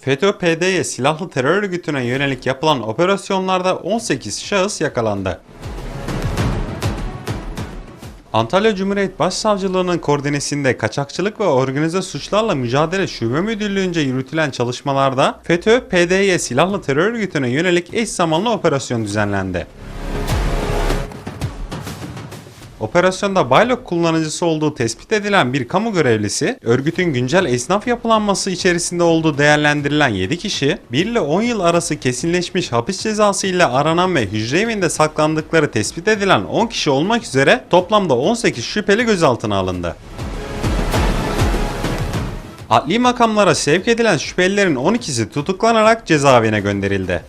FETÖ-PDY silahlı terör örgütüne yönelik yapılan operasyonlarda 18 şahıs yakalandı. Antalya Cumhuriyet Başsavcılığı'nın koordinesinde kaçakçılık ve organize suçlarla mücadele şube müdürlüğünce yürütülen çalışmalarda FETÖ-PDY silahlı terör örgütüne yönelik eş zamanlı operasyon düzenlendi. Operasyonda Baylok kullanıcısı olduğu tespit edilen bir kamu görevlisi, örgütün güncel esnaf yapılanması içerisinde olduğu değerlendirilen 7 kişi, 1 ile 10 yıl arası kesinleşmiş hapis cezası ile aranan ve hücre evinde saklandıkları tespit edilen 10 kişi olmak üzere toplamda 18 şüpheli gözaltına alındı. Adli makamlara sevk edilen şüphelilerin 12'si tutuklanarak cezaevine gönderildi.